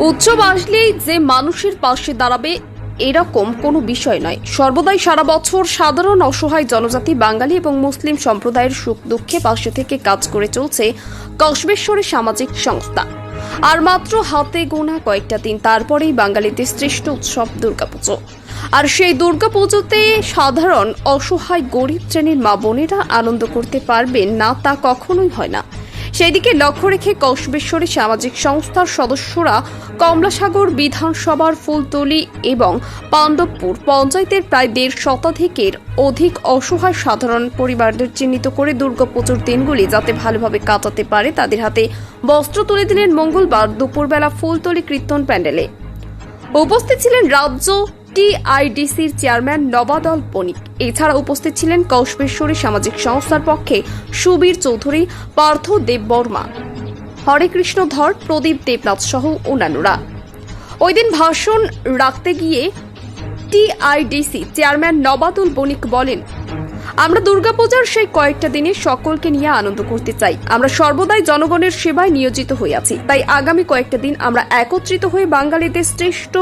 উৎসব আসলেই যে মানুষের পাশে দাঁড়াবে এরকম কোনো বিষয় নয়। সর্বদাই সারা বছর সাধারণ অসহায় জনজাতি, বাঙালি এবং মুসলিম সম্প্রদায়ের সুখ দুঃখে পাশে থেকে কাজ করে চলছে কসবেশ্বরী সামাজিক সংস্থা। আর মাত্র হাতে গোনা কয়েকটা দিন তারপরেই বাঙালিদের শ্রেষ্ঠ উৎসব দুর্গাপুজো। আর সেই দুর্গাপুজোতে সাধারণ অসহায় গরিব শ্রেণির মা বোনেরা আনন্দ করতে পারবেন না তা কখনোই হয় না। সেদিকে লক্ষ্য রেখে কসবেশ্বরী সামাজিক সংস্থার সদস্যরা কমলাসাগর বিধানসভার ফুলতলি এবং পাণ্ডবপুর পঞ্চায়েতের প্রায় দেড় শতাধিকের অধিক অসহায় সাধারণ পরিবারদের চিহ্নিত করে দুর্গাপুজোর দিনগুলি যাতে ভালোভাবে কাটাতে পারে, তাদের হাতে বস্ত্র তুলে দিলেন মঙ্গলবার দুপুরবেলা ফুলতলি কীর্তন প্যান্ডেলে। উপস্থিত ছিলেন রাজ্য টিআইডিসির চেয়ারম্যান নবাদল বণিক। এছাড়া উপস্থিত ছিলেন কৌশবেশ্বরী সামাজিক সংস্থার পক্ষে সুবীর চৌধুরী, পার্থ দেব বর্মা, হরে কৃষ্ণ ধর, প্রদীপ দেবনাথ সহ অন্যান্যরা। ওই দিন ভাষণ রাখতে গিয়ে টিআইডিসি চেয়ারম্যান নবাদুল বণিক বলেন, আমরা দুর্গাপূজার সেই কয়েকটা দিনে সকলকে নিয়ে আনন্দ করতে চাই। আমরা সর্বদাই জনগণের সেবায় নিয়োজিত হয়ে আছি। তাই আগামী কয়েকটা দিন আমরা একত্রিত হয়ে বাঙালিদের শ্রেষ্ঠ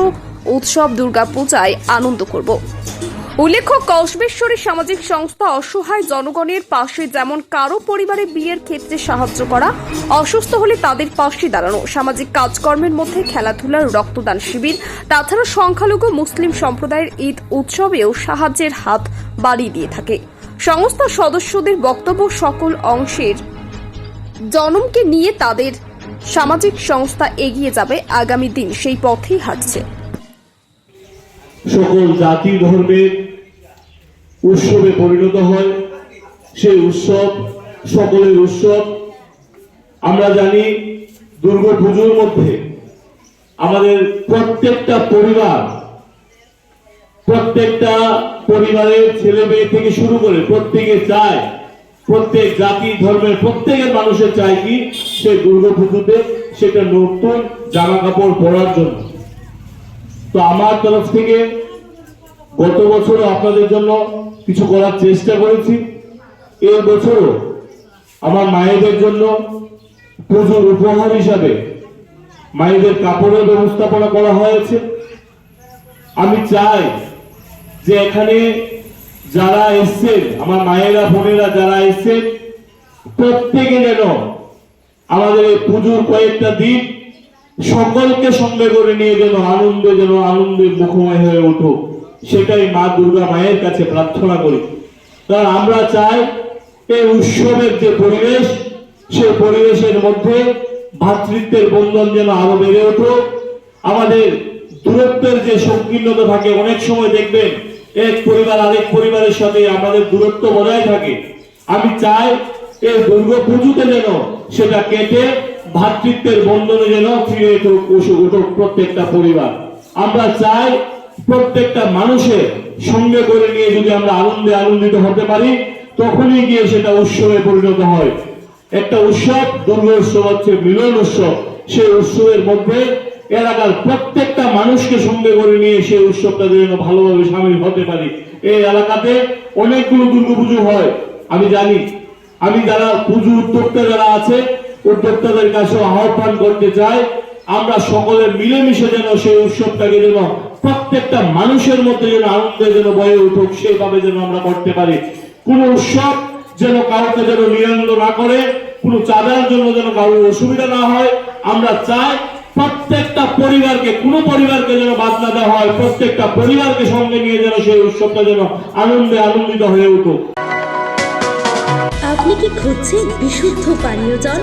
উৎসব দুর্গাপূজায় আনন্দ করব। উল্লেখ্য কসবেশ্বরী সামাজিক সংস্থা অসহায় জনগণের পাশে যেমন কারও পরিবারে বিয়ের ক্ষেত্রে সাহায্য করা, অসুস্থ হলে তাদের পাশে দাঁড়ানো, সামাজিক কাজকর্মের মধ্যে খেলাধুলার রক্তদান শিবির, তাছাড়া সংখ্যালঘু মুসলিম সম্প্রদায়ের ঈদ উৎসবেও সাহায্যের হাত বাড়িয়ে দিয়ে থাকে। সংস্থার সদস্যদের বক্তব্য সকল অংশের জনমকে নিয়ে তাদের সামাজিক সংস্থা এগিয়ে যাবে আগামী দিন, সেই পথেই হাঁটছে। সকল জাতি ধর্মের উৎসবে পরিণত হয়। সেই উৎসব সকলের উৎসব। আমরা জানি দুর্গা পুজোর মধ্যে আমাদের প্রত্যেকটা পরিবার, প্রত্যেকটা পরিবারের ছেলে মেয়ে থেকে শুরু করে প্রত্যেকে চায়, প্রত্যেক জাতি ধর্মের প্রত্যেকের মানুষের চায় কি সে দুর্গা পুজোতে সেটা নতুন জামা কাপড় পরার জন্য। তো আমার তরফ থেকে গত বছরও আপনাদের জন্য কিছু করার চেষ্টা করেছি। এই বছরও আমার মায়েদের জন্য পুজোর উপহার হিসাবে মায়েদের কাপড়ের ব্যবস্থাপনা করা হয়েছে। আমি চাই যে এখানে যারা এসছেন, আমার মায়েরা, বোনেরা যারা এসছেন, প্রত্যেকে যেন আমাদের এই পুজোর কয়েকটা দিন সকলকে সঙ্গে করে নিয়ে যেন আনন্দে যেন আনন্দে মুখময় হয়ে উঠুক সেটাই মা দুর্গা মায়ের কাছে প্রার্থনা করি। কারণ আমরা চাই এই উৎসবের যে পরিবেশ, সে পরিবেশের মধ্যে ভ্রাতৃত্বের বন্ধন যেন আরও বেড়ে উঠুক আমাদের দূরত্বের যে সংকীর্ণতা থাকে, অনেক সময় দেখবেন এক পরিবার আরেক পরিবারের সাথে আমাদের দূরত্ব বজায় থাকে। আমি চাই এই দুর্গা পুজোতে যেন সেটা কেটে ভ্রাতৃত্বের বন্ধনে যেন ফিরে উঠুক প্রত্যেকটা পরিবার। আমরা চাই প্রত্যেকটা মানুষের সঙ্গে করে নিয়ে যদি আমরা আনন্দে আনন্দিত হতে পারি, তখনই গিয়ে সেটা উৎসবে পরিণত হয়। একটা উৎসব দুর্গা উৎসব হচ্ছে মিলন উৎসব। সেই উৎসবের মধ্যে এলাকার প্রত্যেকটা মানুষকে সঙ্গে করে নিয়ে সেই উৎসবটা যেন ভালোভাবে সামিল হতে পারি। এই এলাকাতে অনেকগুলো দুর্গাপুজো হয়। আমি জানি, আমি যারা পুজো উদ্যোক্তা যারা আছে উদ্যোক্তাদের কাছে আহ্বান করতে চাই, আমরা সকলে মিলেমিশে যেন সেই উৎসবটাকে যেন প্রত্যেকটা মানুষের মধ্যে যেন আনন্দে যেন বয়ে উঠুক, সেইভাবে যেন আমরা করতে পারি। কোন উৎসব যেন কাউকে যেন নিরন্দ না করে, কোনো চাঁদার জন্য যেন কারোর অসুবিধা না হয়। আমরা চাই প্রত্যেকটা পরিবারকে, কোনো পরিবারকে যেন বাদ না দেওয়া হয়, প্রত্যেকটা পরিবারকে সঙ্গে নিয়ে যেন সেই উৎসবটা যেন আনন্দে আনন্দিত হয়ে উঠুক। আপনি কি খুঁজছেন বিশুদ্ধ পানীয় জল?